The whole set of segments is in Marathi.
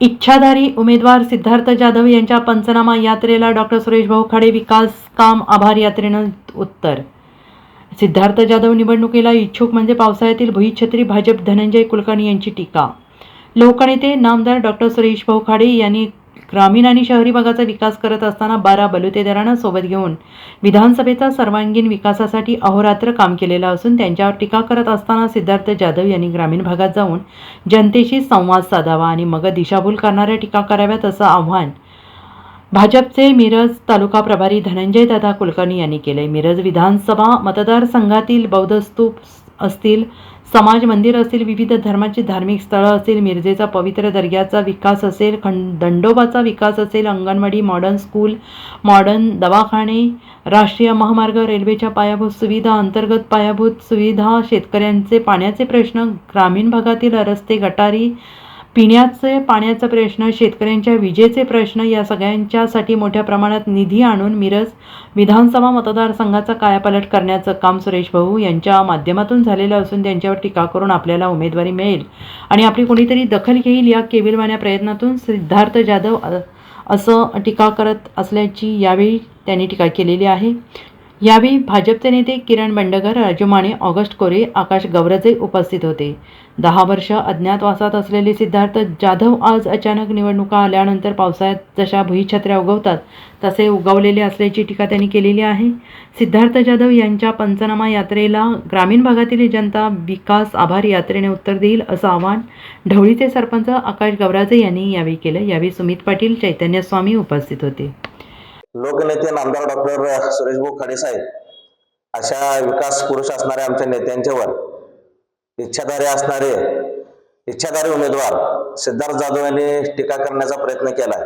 इच्छाधारी उमेदवार सिद्धार्थ जाधव यांच्या पंचनामा यात्रेला डॉक्टर सुरेश भाऊ खाडे विकास काम आभार यात्रेनं उत्तर. सिद्धार्थ जाधव निवडणुकीला इच्छुक म्हणजे पावसाळ्यातील भुईछत्री भाजप धनंजय कुलकर्णी यांची टीका. लोकनेते नामदार डॉक्टर सुरेश भाऊ खाडे यांनी ग्रामीण आणि शहरी भागाचा विकास करत असताना बारा बलुतेदारांना सोबत घेऊन विधानसभेचा सर्वांगीण विकासासाठी अहोरात्र काम केलेलं असून त्यांच्यावर टीका करत असताना सिद्धार्थ जाधव यांनी ग्रामीण भागात जाऊन जनतेशी संवाद साधावा आणि मग दिशाभूल करणाऱ्या टीका कराव्यात असं आव्हान भाजपचे मिरज तालुका प्रभारी धनंजय दादा कुलकर्णी यांनी केले मिरज विधानसभा मतदारसंघातील बौद्ध स्तूप असतील समाज मंदिर असतील विविध धर्माची धार्मिक स्थळं असतील मिरजेचा पवित्र दर्ग्याचा विकास असेल खंड दंडोबाचा विकास असेल अंगणवाडी मॉडर्न स्कूल मॉडर्न दवाखाने राष्ट्रीय महामार्ग रेल्वेच्या पायाभूत सुविधा अंतर्गत पायाभूत सुविधा शेतकऱ्यांचे पाण्याचे प्रश्न ग्रामीण भागातील रस्ते गटारी पिण्याचे पाण्याचा प्रश्न शेतकऱ्यांच्या विजेचे प्रश्न या सगळ्यांच्यासाठी मोठ्या प्रमाणात निधी आणून मिरज विधानसभा मतदारसंघाचा कायापालट करण्याचं काम सुरेश भाऊ यांच्या माध्यमातून झालेलं असून त्यांच्यावर टीका करून आपल्याला उमेदवारी मिळेल. आणि आपली कोणीतरी दखल घेईल या केविलवाण्या प्रयत्नातून सिद्धार्थ जाधव असं टीका करत असल्याची यावेळी त्यांनी टीका केलेली आहे. यावेळी भाजपचे नेते किरण बंडगर राजमाने ऑगस्ट कोरे आकाश गवरजे उपस्थित होते. दहा वर्ष अज्ञातवासात असलेले सिद्धार्थ जाधव आज अचानक निवडणुका आल्यानंतर पावसाळ्यात जशा भुईछत्र्या उगवतात तसे उगवलेले असल्याची टीका त्यांनी केलेली आहे. सिद्धार्थ जाधव यांच्या पंचनामा यात्रेला ग्रामीण भागातील जनता विकास आभार यात्रेने उत्तर देईल असं आवाहन ढवळीचे सरपंच आकाश गवराजे यांनी यावेळी केलं. यावेळी सुमित पाटील चैतन्य स्वामी उपस्थित होते. लोकनेते नामदार डॉक्टर सुरेशभाऊ खाडे साहेब अशा विकास पुरुष असणाऱ्या आमच्या नेत्यांच्यावर इच्छाधारे असणारे इच्छाधारी उमेदवार सिद्धार्थ जाधव यांनी टीका करण्याचा प्रयत्न केलाय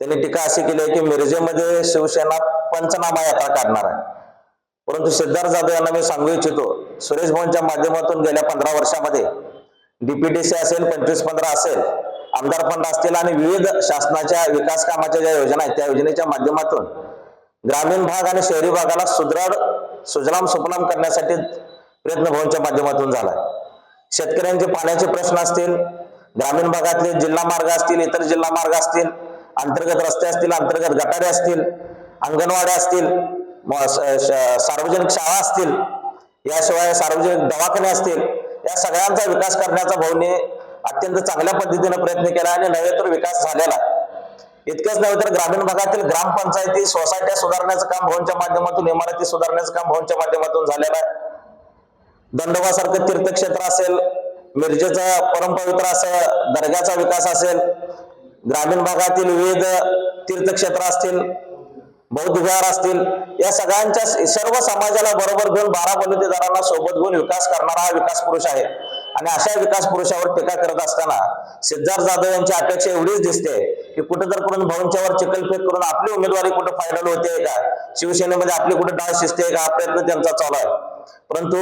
त्यांनी टीका अशी केली आहे की मिरजेमध्ये शिवसेना पंचनामा यात्रा काढणार आहे. परंतु सिद्धार्थ जाधव यांना मी सांगू इच्छितो सुरेश भवनच्या माध्यमातून गेल्या पंधरा वर्षामध्ये डीपीटीसी असेल पंचवीस पंधरा असेल आमदार फंड असतील आणि विविध शासनाच्या विकास कामाच्या ज्या योजना आहेत त्या योजनेच्या माध्यमातून ग्रामीण भाग आणि शहरी भागाला सुदृढ सुजलाम सुफलाम करण्यासाठी प्रयत्न भवनच्या माध्यमातून झालाय. शेतकऱ्यांचे पाण्याचे प्रश्न असतील ग्रामीण भागातले जिल्हा मार्ग असतील इतर जिल्हा मार्ग असतील अंतर्गत रस्ते असतील अंतर्गत गटारे असतील अंगणवाड्या असतील सार्वजनिक शाळा असतील याशिवाय सार्वजनिक दवाखाने असतील या सगळ्यांचा विकास करण्याचा भवने अत्यंत चांगल्या पद्धतीने प्रयत्न केला आणि नव्हे तर विकास झालेला. इतकंच नव्हे तर ग्रामीण भागातील ग्रामपंचायती सोसायट्या सुधारण्याचं काम भवनच्या माध्यमातून इमारती सुधारण्याचं काम भवनच्या माध्यमातून झालेलं आहे. दंडोबासारखं तीर्थक्षेत्र असेल मिरजेचं परमपवित्र असं दर्ग्याचा विकास असेल ग्रामीण भागातील विविध तीर्थक्षेत्र असतील बौद्ध विहार असतील या सगळ्यांच्या सर्व समाजाला बरोबर घेऊन बारा बलुतेदारांना सोबत घेऊन विकास करणारा हा विकास पुरुष आहे. आणि अशा विकास पुरुषावर टीका करत असताना सिद्धार्थ जाधव यांची अपेक्षा एवढीच दिसते की कुठं तर करून भाऊंच्यावर चिकलफेक करून आपली उमेदवारी कुठं फायनल होते का? शिवसेनेमध्ये आपली कुठे डाळ शिजते का? हा प्रयत्न त्यांचा चालू आहे. परंतु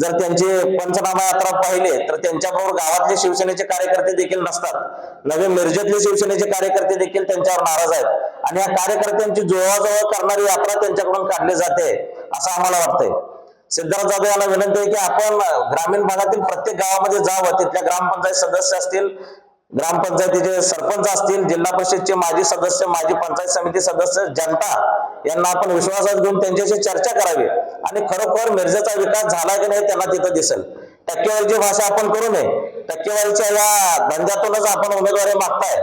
जर त्यांचे पंचनामा यात्रा पाहिले तर त्यांच्याबरोबर गावातले शिवसेनेचे कार्यकर्ते देखील नसतात. नवे मिरजेतले शिवसेनेचे कार्यकर्ते देखील त्यांच्यावर नाराज आहेत. आणि या कार्यकर्त्यांची जुळवाजुळव करणारी यात्रा त्यांच्याकडून काढली जाते असं आम्हाला वाटतंय. सिद्धार्थ जाधव यांना विनंती आहे की आपण ग्रामीण भागातील प्रत्येक गावामध्ये जावं तिथल्या ग्रामपंचायत सदस्य असतील ग्रामपंचायतीचे सरपंच असतील जिल्हा परिषदचे माजी सदस्य माजी पंचायत समिती सदस्य जनता यांना आपण विश्वासात घेऊन त्यांच्याशी चर्चा करावी. आणि खरोखर मिरजेचा विकास झाला की नाही त्यांना तिथं दिसेल. टक्केवारीची भाषा आपण करू नये. टक्केवारीच्या या धंद्यातूनच आपण उमेदवारी मागताय.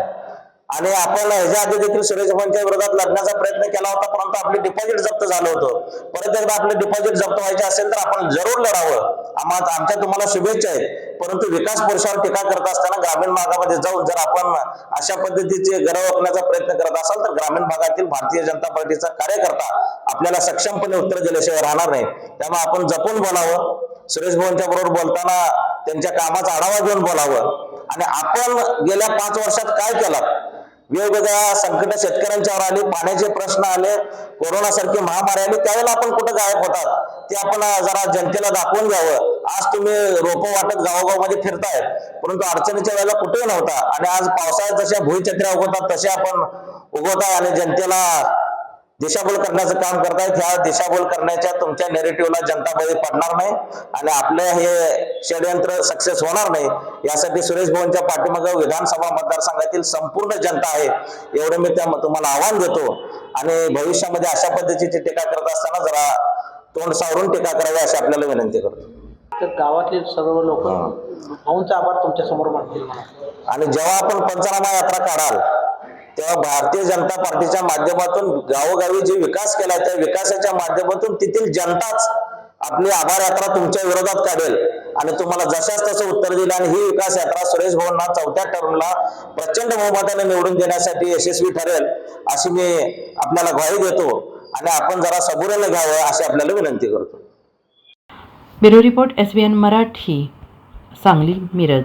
आणि आपण ह्याच्या आधी देखील सुरेश भाऊंच्या विरोधात लढण्याचा प्रयत्न केला होता परंतु आपले डिपॉझिट जप्त झालं होतं. परत एकदा आपले डिपॉझिट जप्त व्हायचे असेल तर आपण जरूर लढावं. आम्हा आमच्या तुम्हाला शुभेच्छा आहेत. परंतु विकास पुरुषावर टीका करत असताना ग्रामीण भागामध्ये जाऊन जर आपण अशा पद्धतीचे गरव ओळखण्याचा प्रयत्न करत असाल तर ग्रामीण भागातील भारतीय जनता पार्टीचा कार्यकर्ता आपल्याला सक्षमपणे उत्तर दिल्याशिवाय राहणार नाही. त्यामुळे आपण जपून बोलावं. सुरेश भवनच्या बरोबर बोलताना त्यांच्या कामाचा आढावा घेऊन बोलावं. आणि आपण गेल्या पाच वर्षात काय केलं? वेगवेगळ्या संकट शेतकऱ्यांच्यावर आली पाण्याचे प्रश्न आले कोरोना सारखी महामारी आली त्यावेळेला आपण कुठं गायब होतात? ते आपण जरा जनतेला दाखवून घ्यावं. आज तुम्ही रोपं वाटत गावोगावमध्ये फिरताय परंतु अडचणीच्या वेळेला कुठेही नव्हता. आणि आज पावसाळ्यात जशा भुईछत्र्या उगवतात तसे आपण उगवताय आणि जनतेला दिशाभूल करण्याचं काम करतायत. ह्या दिशाभूल करण्याच्या तुमच्या नेरेटिव्हला जनता बळी पडणार नाही आणि आपले हे षडयंत्र सक्सेस होणार नाही यासाठी सुरेश भाऊंच्या पाठीमागे विधानसभा मतदारसंघातील संपूर्ण जनता आहे एवढं मी त्या तुम्हाला आव्हान देतो. आणि भविष्यामध्ये अशा पद्धतीची टीका करत असताना जरा तोंड सावरून टीका करावी अशी आपल्याला विनंती करतो. तर गावातले सर्व लोक भाऊंचा आभार तुमच्यासमोर मानतील आणि जेव्हा आपण पंचनामा यात्रा काढाल तेव्हा भारतीय जनता पार्टीच्या माध्यमातून गावोगावी जे विकास केला त्या विकासाच्या माध्यमातून तेथील जनताच आपली आभार यात्रा तुमच्या विरोधात काढेल. आणि तुम्हाला जशाच तसं उत्तर दिलं आणि ही विकास यात्रा सुरेश भाऊंना चौथ्या टर्मला प्रचंड बहुमताने निवडून देण्यासाठी यशस्वी ठरेल अशी मी आपल्याला ग्वाही देतो. आणि आपण जरा सबुरीने घ्यावं अशी आपल्याला विनंती करतो. Bureau report S B N Marathi Sangli Miraj.